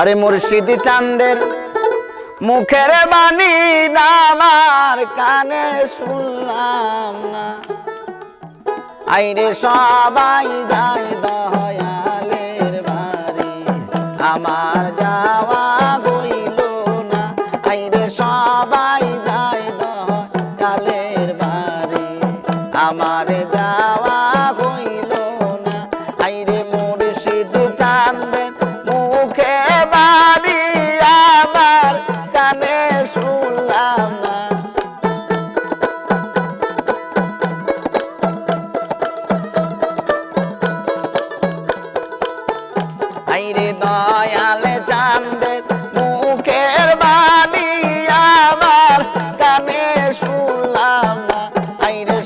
আরে মুর্শিদ চান্দের মুখের বাণী আমার কানে শুনলাম না। আইরে সবাই যায় দয়ালের বাড়ি, আমার যাওয়া হইল না। আইরে সবাই যায় দয়ালের বাড়ি, আমার যাওয়া হইল না। আইরে মুর্শিদ চান্দের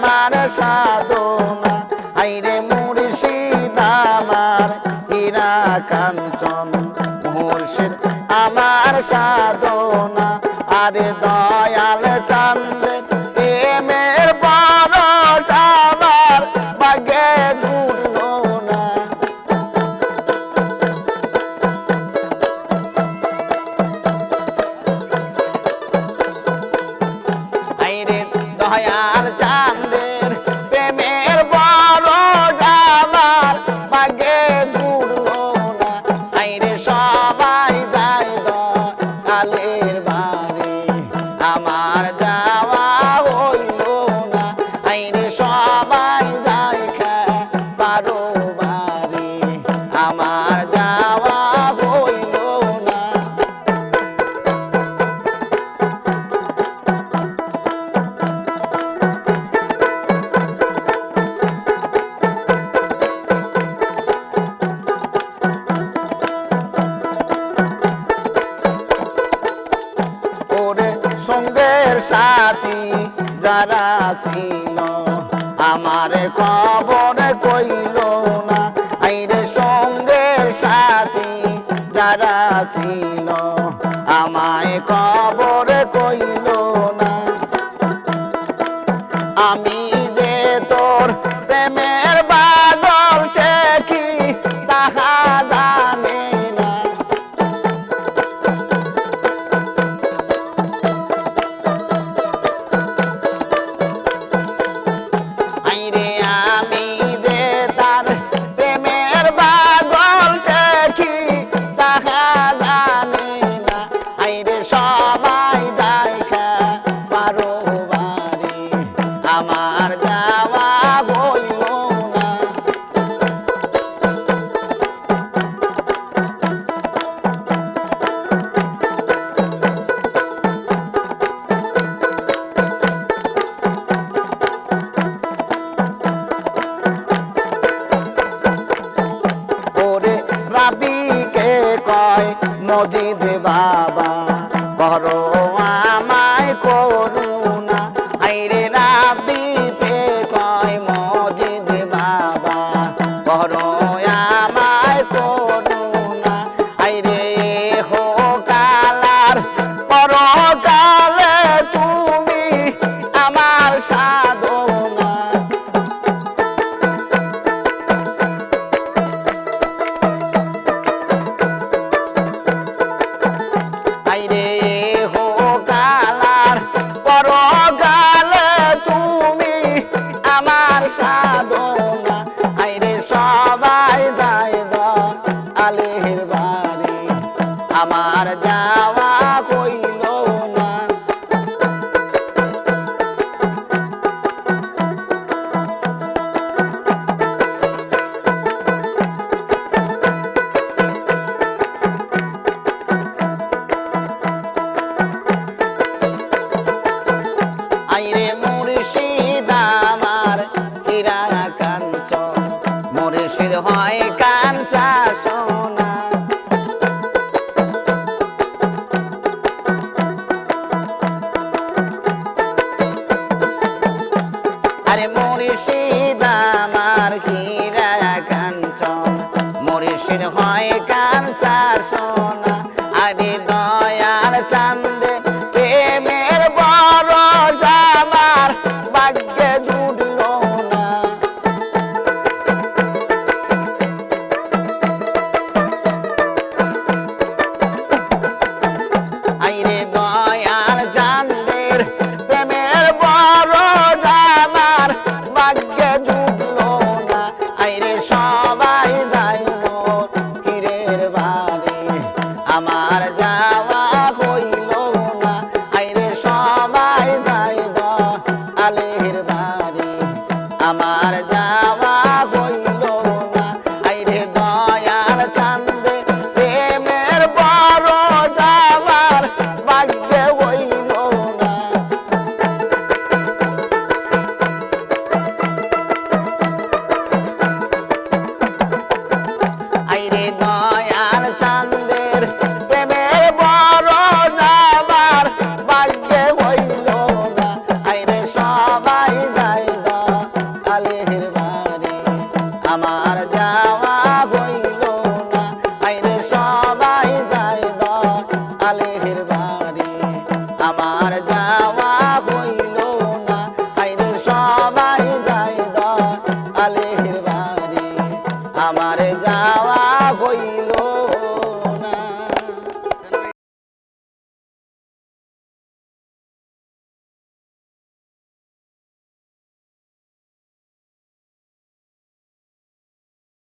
আমার সাধনা। আইরে মুর্শিদ আমার হীরা কাঞ্চন। মুর্শিদ আমার সাধনা। আরে দয়াল paz. সঙ্গের সাথী যারা ছিল আমার খবর কইল না। আইরে সঙ্গের সাথী যারা ছিল আমার যাওয়া হইল না। আইরে মুর্শিদ আমার হীরা কাঞ্চন। মুর্শিদ হয় কাঞ্চা সোনা।